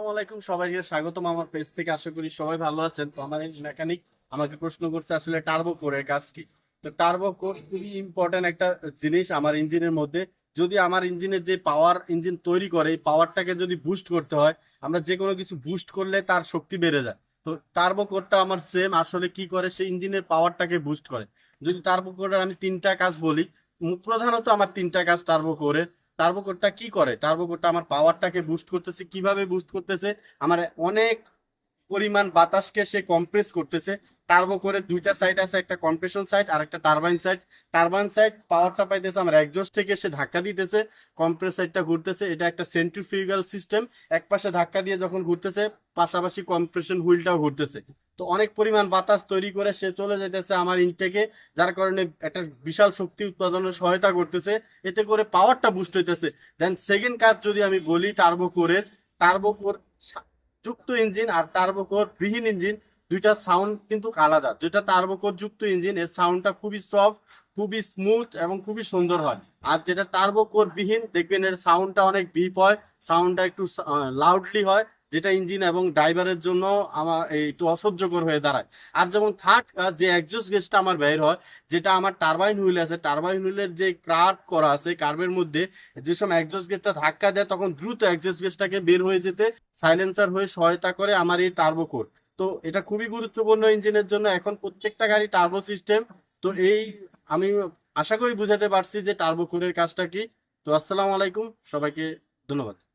আসসালামু সবাইকে স্বাগতম আমার পেজ থেকে। আশা করি সবাই ভালো আছেন। তো আমার মেকানিক আমাকে প্রশ্ন করছে, আসলে টার্বো কোরের কাজ কি? তো টার্বো কোর খুবই ইম্পর্টেন্ট একটা জিনিস আমার ইঞ্জিনের মধ্যে। যদি আমার ইঞ্জিনের যে পাওয়ার ইঞ্জিন তৈরি করে, এই পাওয়ারটাকে যদি বুস্ট করতে হয়, আমরা যে কোনো কিছু বুস্ট করলে তার শক্তি বেড়ে যায়। তো টার্বো কোরটা আমার সেম আসলে কি করে? সেই ইঞ্জিনের পাওয়ারটাকে বুস্ট করে। যদি টার্বো কোরের আমি তিনটা কাজ বলি প্রধানত আমার তিনটা কাজ টার্বো কোরের টার্বো কোডটা কি করে? টার্বো কোডটা আমার পাওয়ারটাকে বুস্ট করতেছে, কীভাবে বুস্ট করতেছে? আমার অনেক পরিমাণ বাতাসকে সে কম্প্রেস করতেছে। টার্বো করে দুইটা সাইড আছে, একটা কম্প্রেশন সাইড আর একটা টারবাইন সাইড টারবাইন সাইড পাওয়ারটা পাইতেছে আমার একজস্ট থেকে, সে ধাক্কা দিতেছে কম্প্রেস সাইডটা ঘুরতেছে। এটা একটা সেন্ট্রিফিউগাল সিস্টেম এক পাশে ধাক্কা দিয়ে যখন ঘুরতেছে, পাশাপাশি কম্প্রেশন হুইলটাও ঘুরতেছে। তো অনেক পরিমাণ বাতাস তৈরি করে সে চলে যেতেছে আমার ইনটেকে যার কারণে একটা বিশাল শক্তি উৎপাদনের সহায়তা করতেছে। এতে করে পাওয়ারটা বুস্ট হইতেছে। দেন সেকেন্ড কাজ যদি আমি বলি টার্বো কোরের টার্বো কোর যুক্ত ইঞ্জিন আর টার্বোকোর বিহীন ইঞ্জিন, দুইটা সাউন্ড কিন্তু আলাদা। যেটা টার্বোকোর যুক্ত ইঞ্জিন, এর সাউন্ডটা খুবই সফট খুবই স্মুথ এবং খুবই সুন্দর হয়। আর যেটা টার্বোকোর বিহীন দেখবেন এর সাউন্ডটা অনেক বিপ হয় সাউন্ডটা একটু লাউডলি হয়। যেটা ইঞ্জিন এবং ড্রাইভারের জন্য আমার একটু অসহ্যকর হয়ে দাঁড়ায়। আর যেমন থার্ড যে একজস্ট গেসটা আমার বের হয়, যেটা আমার টারবাইন হুইল আছে টারবাইন হুইলের যে কার্ভ করা আছে কার্ভের মধ্যে যে সময় একজস্ট গেসটা ধাক্কা দেয়, তখন দ্রুত একজস্ট গেসটাকে বের হয়ে যেতে সাইলেন্সার হয়ে সহায়তা করে আমার এই টার্বো কোর তো এটা খুবই গুরুত্বপূর্ণ ইঞ্জিনের জন্য। এখন প্রত্যেকটা গাড়ি টার্বো সিস্টেম তো এই আমি আশা করি বুঝাতে পারছি যে টার্বো কোরের কাজটা কি। তো আসসালামু আলাইকুম। সবাইকে ধন্যবাদ।